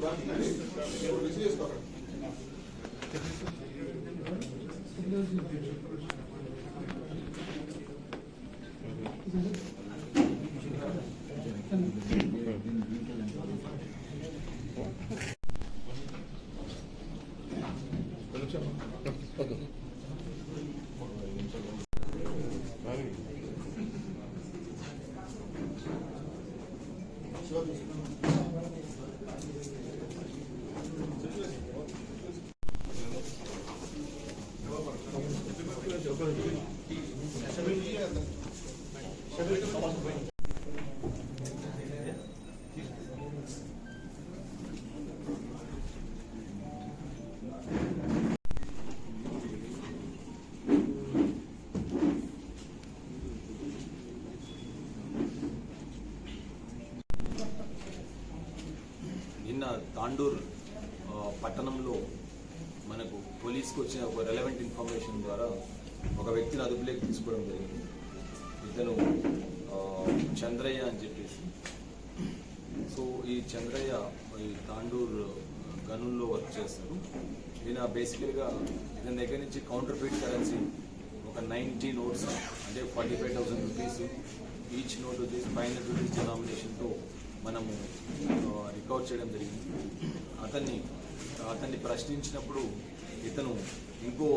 Receive చేసుకోరా తాండూర్ పట్టణంలో మనకు పోలీస్కి వచ్చిన ఒక రెలవెంట్ ఇన్ఫర్మేషన్ ద్వారా ఒక వ్యక్తిని అదుపులోకి తీసుకోవడం జరిగింది. ఇతను చంద్రయ్య అని చెప్పేసి. సో ఈ చంద్రయ్య ఈ తాండూర్ గనుల్లో వర్క్ చేస్తారు ఈయన బేసికల్గా ఇతని దగ్గర నుంచి కౌంటర్ ఫీట్ కరెన్సీ ఒక నైంటీ నోట్స్ అంటే forty five thousand rupees each note వచ్చేసి ఫైవ్ హండ్రెడ్ రూపీస్ డినామినేషన్తో మనము రికవర్ చేయడం జరిగింది. అతన్ని అతన్ని ప్రశ్నించినప్పుడు ఇతను ఇంకో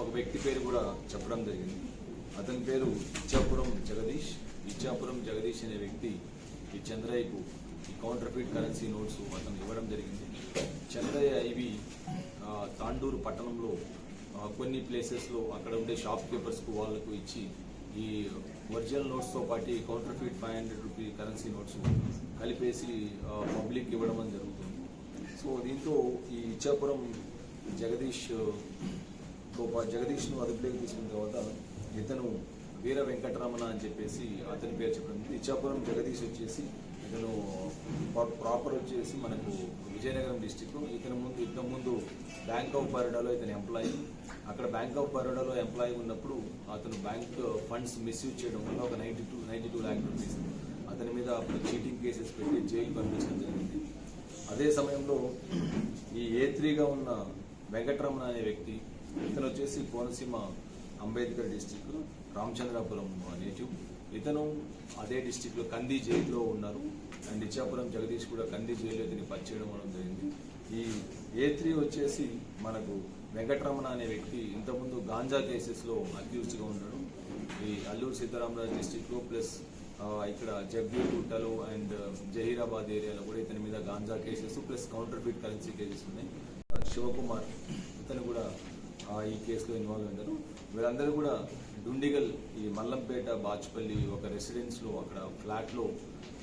ఒక వ్యక్తి పేరు కూడా చెప్పడం జరిగింది. అతని పేరు ఇచ్చాపురం జగదీష్. ఇచ్చాపురం జగదీష్ అనే వ్యక్తి ఈ చంద్రయ్యకు ఈ కౌంటర్ ఫీట్ కరెన్సీ నోట్స్ అతను ఇవ్వడం జరిగింది. చంద్రయ్య ఇవి తాండూరు పట్టణంలో కొన్ని ప్లేసెస్లో అక్కడ ఉండే షాప్ కీపర్స్కు వాళ్ళకు ఇచ్చి ఈ ఒరిజినల్ నోట్స్తో పాటు ఈ counterfeit five hundred rupee currency notes కలిపేసి పబ్లిక్ ఇవ్వడం అని జరుగుతుంది. సో దీంతో ఈ ఇచ్చాపురం జగదీష్ జగదీష్ను అదుపులోకి తీసుకున్న తర్వాత ఇతను వీర వెంకటరమణ అని చెప్పేసి అతని పేరు చెప్పడం ఇచ్చాపురం జగదీష్ వచ్చేసి ఇతను ప్రాపర్ వచ్చేసి మనకు విజయనగరం డిస్టిక్ ఇతను ముందు ఇంతకు ముందు బ్యాంక్ ఆఫ్ బరోడాలో ఇతను ఎంప్లాయీ అక్కడ బ్యాంక్ ఆఫ్ బరోడాలో ఎంప్లాయీ ఉన్నప్పుడు అతను బ్యాంక్ ఫండ్స్ మిస్యూజ్ చేయడం వల్ల ఒక ninety two ninety two lakh rupees అతని మీద అప్పుడు చీటింగ్ కేసెస్ పెట్టి జైలు పంపించడం జరిగింది. అదే సమయంలో ఈ ఏ త్రీగా ఉన్న వెంకటరమణ అనే వ్యక్తి ఇతను వచ్చేసి కోనసీమ అంబేద్కర్ డిస్టిక్ రామచంద్రాపురం నేటివ్ ఇతను అదే డిస్టిక్లో కంది జైల్లో ఉన్నారు. అండ్ ఇచ్చాపురం జగదీష్ కూడా కంది జైల్లో ఇతని పనిచేయడం అవడం జరిగింది. ఈ ఏ త్రీ వచ్చేసి మనకు వెంకటరమణ అనే వ్యక్తి ఇంతకుముందు గాంజా కేసెస్లో అక్యూజ్డ్గా ఉన్నాడు. ఈ అల్లూరు సీతారామరాజు డిస్టిక్లో ప్లస్ ఇక్కడ ఇక్కడ గుట్టలు అండ్ జహీరాబాద్ ఏరియాలో కూడా ఇతని మీద ganja cases plus counterfeit currency cases ఉన్నాయి. శివకుమార్ ఇతను కూడా ఈ కేసులో ఇన్వాల్వ్ అయ్యారు. వీళ్ళందరూ కూడా డుండిగల్ ఈ మల్లంపేట బాచ్పల్లి ఒక రెసిడెన్స్లో అక్కడ ఫ్లాట్లో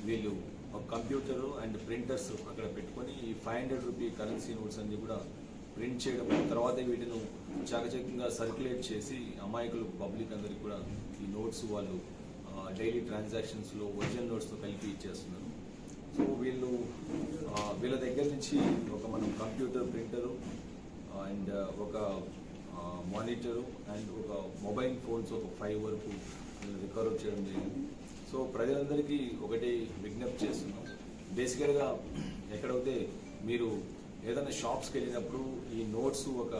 వీళ్ళు ఒక కంప్యూటర్ అండ్ ప్రింటర్స్ అక్కడ పెట్టుకొని ఈ five hundred rupee currency notes అన్ని కూడా ప్రింట్ చేయడం తర్వాత వీటిని చాకచక్యంగా సర్క్యులేట్ చేసి అమాయకులు పబ్లిక్ అందరికి కూడా ఈ నోట్స్ వాళ్ళు డైలీ ట్రాన్సాక్షన్స్లో ఒరిజినల్ నోట్స్తో కలిపి ఇచ్చేస్తున్నారు సో వీళ్ళు వీళ్ళ దగ్గర నుంచి ఒక మనం కంప్యూటర్ ప్రింటరు అండ్ ఒక మానిటరు అండ్ ఒక మొబైల్ ఫోన్స్ ఒక ఫైవ్ వరకు రికవర్ చేయడం జరిగింది. సో ప్రజలందరికీ ఒకటి విజ్ఞప్తి చేస్తున్నాం. బేసికల్గా ఎక్కడైతే మీరు ఏదైనా షాప్స్కి వెళ్ళినప్పుడు ఈ నోట్స్ ఒక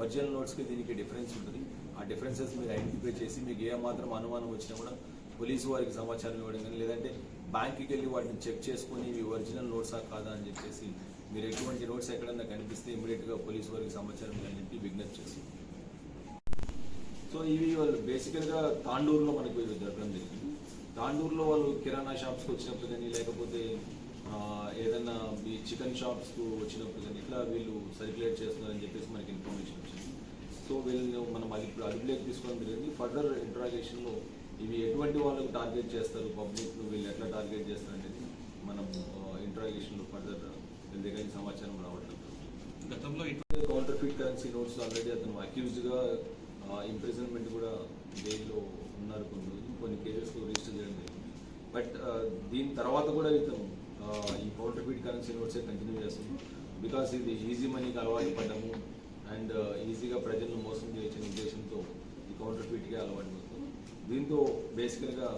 ఒరిజినల్ నోట్స్కి దీనికి డిఫరెన్స్ ఉంటుంది. ఆ డిఫరెన్సెస్ మీరు ఐడెంటిఫై చేసి మీకు ఏ మాత్రం అనుమానం వచ్చినా కూడా పోలీసు వారికి సమాచారం ఇవ్వడం కానీ లేదంటే బ్యాంక్కి వెళ్ళి వాటిని చెక్ చేసుకొని ఇవి ఒరిజినల్ నోట్సా కాదా? అని చెప్పేసి మీరు ఎటువంటి నోట్స్ ఎక్కడన్నా కనిపిస్తే ఇమీడియట్గా పోలీసు వారికి సమాచారం ఇవ్వాలని చెప్పి విజ్ఞప్తి చేస్తున్నాం సో ఇవి వాళ్ళు బేసికల్గా తాండూరులో మనకు ఇవి దొరకడం జరిగింది. తాండూరులో వాళ్ళు కిరాణా షాప్స్కి వచ్చినప్పుడు కానీ లేకపోతే ఏదన్నా ఈ చికెన్ షాప్స్కు వచ్చినప్పుడు కానీ ఇట్లా వీళ్ళు సర్క్యులేట్ చేస్తున్నారని చెప్పేసి మనకి ఇన్ఫర్మేషన్ వచ్చింది. సో వీళ్ళు మనం అది ఇప్పుడు అదుపులోకి తీసుకోవడం జరిగింది ఫర్దర్ ఇంట్రాగేషన్లో ఇవి ఎటువంటి వాళ్ళకు టార్గెట్ చేస్తారు? పబ్లిక్ వీళ్ళు ఎట్లా టార్గెట్ చేస్తారు అనేది మనం ఇంట్రాగేషన్లో ఫర్దర్ వీళ్ళ దగ్గర సమాచారం రావట్లేదు. గతంలో ఇటు counterfeit currency notes already అతను అక్యూజ్డ్గా ఇంప్రిజన్మెంట్ కూడా జైల్లో ఉన్నారు కొన్ని కొన్ని కేసెస్ రిజిస్టర్ చేయడం జరిగింది. బట్ దీని తర్వాత కూడా ఇతను ఈ కౌంటర్ ఫిట్ కరెన్సీ నోట్సే కంటిన్యూ చేస్తుంది బికాస్ ఇది ఈజీ మనీకి అలవాటు పడ్డము అండ్ ఈజీగా ప్రజలను మోసం చేసిన ఉద్దేశంతో ఈ కౌంటర్ ఫిట్కే అలవాటు దీంతో బేసికల్గా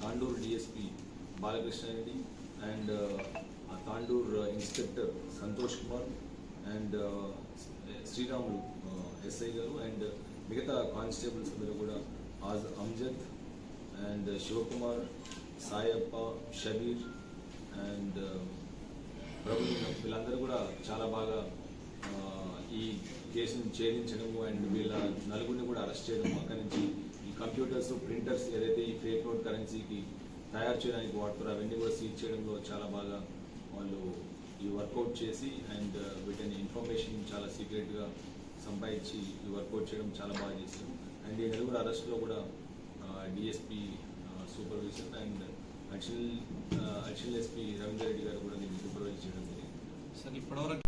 Tandur DSP Balakrishna Reddy and uh, Tandur inspector uh, Santosh Kumar and uh, Sriramulu SI గారు అండ్ మిగతా కానిస్టేబుల్స్ అందరూ కూడా ఆజ్ అమ్జద్ అండ్ శివకుమార్ సాయప్ప షబీర్ అండ్ ప్రభు వీళ్ళందరూ కూడా చాలా బాగా ఈ కేసును ఛేదించడము అండ్ వీళ్ళ నలుగురిని కూడా అరెస్ట్ చేయడం అక్కడి నుంచి కంప్యూటర్స్ ప్రింటర్స్ ఏదైతే ఈ ఫేక్ నోట్ కరెన్సీకి తయారు చేయడానికి వాడుతారో అవన్నీ కూడా సీజ్ చేయడంలో చాలా బాగా వాళ్ళు ఈ వర్కౌట్ చేసి అండ్ వీటిని ఇన్ఫర్మేషన్ చాలా సీక్రెట్గా సంపాదించి ఈ వర్కౌట్ చేయడం చాలా బాగా చేశారు. అండ్ ఈ నలుగురు అరెస్ట్లో కూడా DSP supervision and additional additional SP Ravindra Reddy గారు కూడా దీన్ని సూపర్వైజ్ చేయడం జరిగింది. సార్ ఇప్పటివరకు